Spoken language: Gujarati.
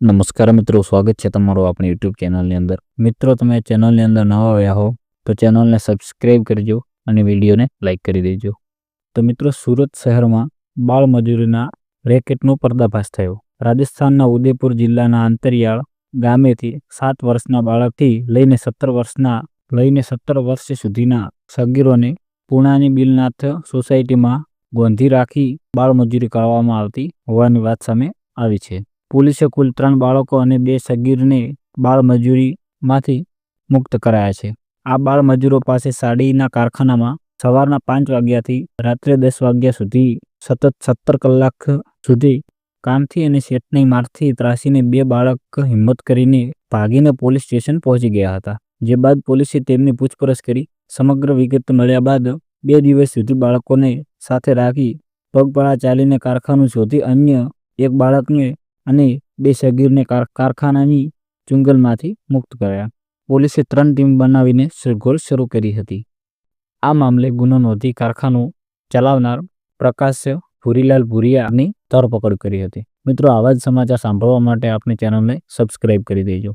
નમસ્કાર મિત્રો, સ્વાગત છે તમારું આપણી યુટ્યુબ ચેનલની અંદર. મિત્રો, તમે ચેનલની અંદર નવા આવ્યા હો, તો ચેનલને સબસ્ક્રાઈબ કરજો અને વિડીયોને લાઇક કરી દેજો. તો મિત્રો, સુરત શહેરમાં બાળમજૂરીના રેકેટનો પર્દાફાશ થયો. રાજસ્થાનના ઉદયપુર જિલ્લાના અંતરિયાળ ગામેથી સાત વર્ષના બાળકથી લઈને સત્તર વર્ષના, લઈને સત્તર વર્ષ સુધીના સગીરોને પુણાની બિલનાથ સોસાયટીમાં ગોંધી રાખી બાળમજૂરી કરવામાં આવતી હોવાની વાત સામે આવી છે. પોલીસે કુલ ત્રણ બાળકો અને બે સગીરને બાળમજૂરીમાંથી મુક્ત કરાયા છે. આ બાળમજૂરો પાસે સાડીના કારખાનામાં સવારના પાંચ વાગ્યાથી રાત્રે દસ વાગ્યા સુધી સતત સત્તર કલાક સુધી કામથી અને શેઠની મારથી ત્રાસીને બે બાળક હિંમત કરીને ભાગીને પોલીસ સ્ટેશન પહોંચી ગયા હતા. જે બાદ પોલીસે તેમની પૂછપરછ કરી. સમગ્ર વિગત મળ્યા બાદ બે દિવસ સુધી બાળકોને સાથે રાખી પગપાળા ચાલીને કારખાનું શોધી અન્ય એક બાળકને અને બે સગીરને કારખાનાની ચુંગલમાંથી મુક્ત કર્યા. પોલીસે ત્રણ ટીમ બનાવીને શોધખોળ શરૂ કરી હતી. આ મામલે ગુનો નોંધી કારખાનું ચલાવનાર પ્રકાશ ભૂરીલાલ ભૂરિયાની ધરપકડ કરી હતી. મિત્રો, આવા જ સમાચાર સાંભળવા માટે આપણી ચેનલને સબસ્ક્રાઇબ કરી દેજો.